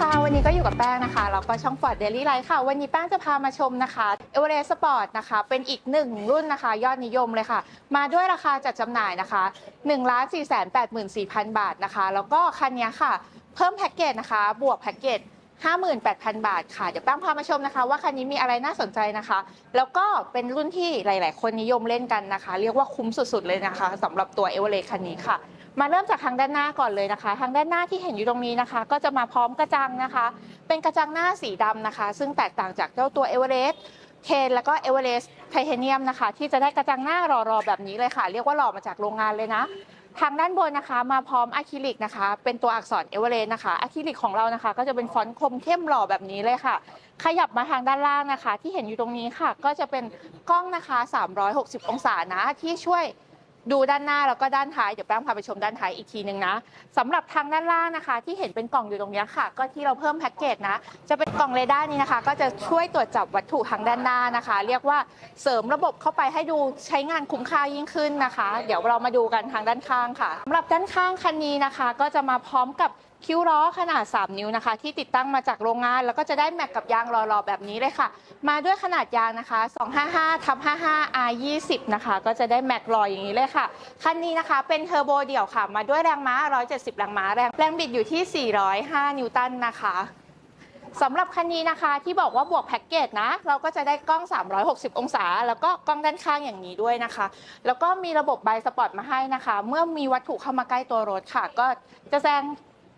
ค่ะ วันนี้ก็อยู่กับแป้งนะคะแล้วก็ช่อง Ford Daily Life ค่ะ วันนี้แป้งจะพามาชมนะคะ e v e r e s t Sport นะคะ เป็นอีกหนึ่งรุ่นนะคะ ยอดนิยมเลยค่ะ มาด้วยราคาจัดจำหน่ายนะคะ1 4 8 4 0 0 0 บาทนะคะ แล้วก็คันนี้ค่ะ เพิ่มแพ็กเกจนะคะ บวกแพ็กเกจ58,000 บาทค่ะ เดี๋ยวแป้งพามาชมนะคะ ว่าคันนี้มีอะไรน่าสนใจนะคะ แล้วก็เป็นรุ่นที่หลาย ๆ คนนิยมเล่นกันนะคะ เรียกว่าคุ้มสุด ๆ เลยนะคะสำหรับตัวเอเวอเรสต์คันนี้ค่ะ มาเริ่มจากทางด้านหน้าก่อนเลยนะคะ ทางด้านหน้าที่เห็นอยู่ตรงนี้นะคะ ก็จะมาพร้อมกระจังนะคะ เป็นกระจังหน้าสีดำนะคะ ซึ่งแตกต่างจากเจ้าตัวเอเวอเรสต์เคนแล้วก็เอเวอเรสต์ไทเทเนียมนะคะ ที่จะได้กระจังหน้ารอๆแบบนี้เลยค่ะ เรียกว่าหล่อมาจากโรงงานเลยนะ ทางด้านบนนะคะมาพร้อมอะคริลิกนะคะ เป็นตัวอักษรเอเวอเรสต์นะคะอะคริลิกของเรานะคะ ก็จะเป็นฟอนต์คมเข้มหล่อแบบนี้เลยค่ะ ขยับมาทางด้านล่างนะคะ ที่เห็นอยู่ตรงนี้ค่ะ ก็จะเป็นกล้องนะคะ 360 องศานะที่ช่วย ดูด้านหน้าแล้วก็ด้านท้ายเดี๋ยวแป้งพาไปชมด้านท้ายอีกทีนึงนะสำหรับทางด้านล่างนะคะ ที่เห็นเป็นกล่องอยู่ตรงนี้ค่ะ ก็ที่เราเพิ่มแพ็กเกจนะ จะเป็นกล่องเรดาร์นี้นะคะ ก็จะช่วยตรวจจับวัตถุทางด้านหน้านะคะ เรียกว่าเสริมระบบเข้าไปให้ดูใช้งานคุ้มค่ายิ่งขึ้นนะคะ เดี๋ยวเรามาดูกันทางด้านข้างค่ะสำหรับด้านข้างคันนี้นะคะ ก็จะมาพร้อมกับ คิ้วล้อขนาด 3 นิ้วนะคะ ที่ติดตั้งมาจากโรงงาน แล้วก็จะได้แม็กกับยางรอๆแบบนี้เลยค่ะ มาด้วยขนาดยางนะคะ 255ทับ55 R 20นะคะ ก็จะได้แม็กลอยอย่างนี้เลยค่ะ คันนี้นะคะเป็นเทอร์โบเดี่ยวค่ะ มาด้วยแรงม้า 170 แรงม้าแรงแรงบิดอยู่ที่ 405 นิวตันนะคะสำหรับคันนี้นะคะที่บอกว่าบวกแพ็กเกจนะ เราก็จะได้กล้อง 360 องศา แล้วก็กล้องด้านข้างอย่างนี้ด้วยนะคะ แล้วก็มีระบบไบสปอร์ตมาให้นะคะ เมื่อมีวัตถุเข้ามาใกล้ตัวรถค่ะ ก็จะแสดง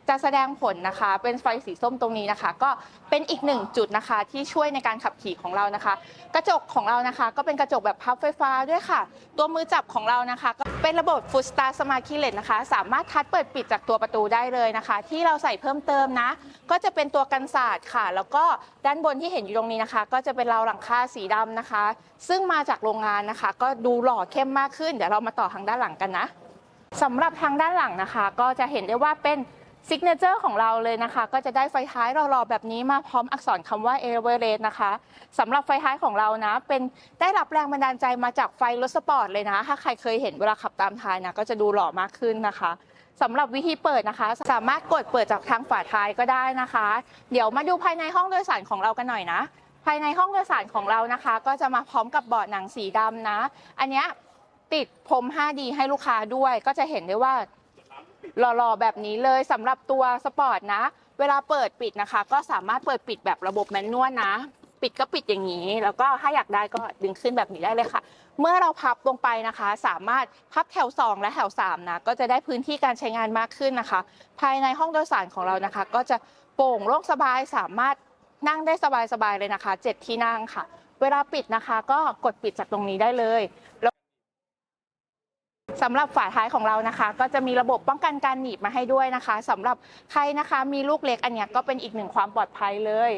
จะแสดงผลนะคะ เป็นไฟสีส้มตรงนี้นะคะ ก็เป็นอีกหนึ่งจุดนะคะ ที่ช่วยในการขับขี่ของเรานะคะ กระจกของเรานะคะ ก็เป็นกระจกแบบพับไฟฟ้าด้วยค่ะ ตัวมือจับของเรานะคะ ก็เป็นระบบ Foot Start Smart Keyless นะคะ สามารถทัดเปิดปิดจากตัวประตูได้เลยนะคะ ที่เราใส่เพิ่มเติมนะ ก็จะเป็นตัวกันศาสตร์ค่ะ แล้วก็ด้านบนที่เห็นอยู่ตรงนี้นะคะ ก็จะเป็นราวหลังคาสีดำนะคะ ซึ่งมาจากโรงงานนะคะ ก็ดูหล่อเข้มมากขึ้นเดี๋ยวเรามาต่อทางด้านหลังกันนะสำหรับทางด้านหลังนะคะ ก็จะเห็นได้ว่าเป็น ซิกเนเจอร์ของเราเลยนะคะ ก็จะได้ไฟท้ายหล่อๆแบบนี้มาพร้อมอักษรคำว่าเอเวอเรสต์นะคะสำหรับไฟท้ายของเรานะ เป็นได้รับแรงบันดาลใจมาจากไฟรถสปอร์ตเลยนะ ถ้าใครเคยเห็นเวลาขับตามท้ายนะ ก็จะดูหล่อมากขึ้นนะคะสำหรับวิธีเปิดนะคะ สามารถกดเปิดจากทางฝาท้ายก็ได้นะคะ เดี๋ยวมาดูภายในห้องโดยสารของเรากันหน่อยนะ ภายในห้องโดยสารของเรานะคะ ก็จะมาพร้อมกับเบาะหนังสีดำนะ อันนี้ติดพรม 5D ให้ลูกค้าด้วย ก็จะเห็นได้ว่า หล่อๆ แบบนี้เลยสำหรับตัวสปอร์ตนะ เวลาเปิดปิดนะคะ ก็สามารถเปิดปิดแบบระบบแมนนวลนะ ปิดก็ปิดอย่างนี้ แล้วก็ถ้าอยากได้ก็ดึงขึ้นแบบนี้ได้เลยค่ะ เมื่อเราพับลงไปนะคะ สามารถพับแถว 2 และแถว3นะก็จะได้พื้นที่การใช้งานมากขึ้นนะคะ ภายในห้องโดยสารของเรานะคะ ก็จะโปร่งโล่งสบายสามารถนั่งได้สบายๆเลยนะคะ 7 ที่นั่งค่ะ เวลาปิดนะคะ ก็กดปิดจากตรงนี้ได้เลย สำหรับฝาท้ายของเรานะคะ ก็จะมีระบบป้องกันการหนีบมาให้ด้วยนะคะสำหรับใครนะคะ มีลูกเล็กอันเนี้ยก็เป็นอีกหนึ่งความปลอดภัยเลย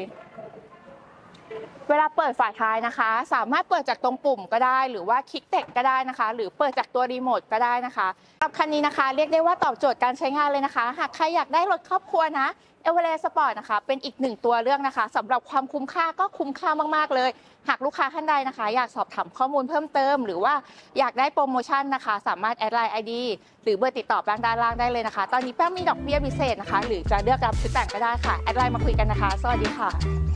เวลาเปิดฝาท้ายนะคะ สามารถเปิดจากตรงปุ่มก็ได้ หรือว่าคลิกเต็กก็ได้นะคะ หรือเปิดจากตัวรีโมทก็ได้นะคะสำหรับคันนี้นะคะ เรียกได้ว่าตอบโจทย์การใช้งานเลยนะคะ หากใครอยากได้รถครอบครัวนะเอเวอเรสต์สปอร์ตนะคะ เป็นอีกหนึ่งตัวเลือกนะคะสำหรับความคุ้มค่าก็คุ้มค่ามากๆเลย หากลูกค้าท่านใดนะคะ อยากสอบถามข้อมูลเพิ่มเติม หรือว่าอยากได้โปรโมชั่นนะคะ สามารถแอดไลน์ไอดีหรือเบอร์ติดต่อแป้งด้านล่างได้เลยนะคะ ตอนนี้แป้งมีดอกเบี้ยพิเศษนะคะ หรือจะเลือกรับชุดแต่งก็ได้ค่ะแอดไลน์มาคุยกันนะคะ สวัสดีค่ะ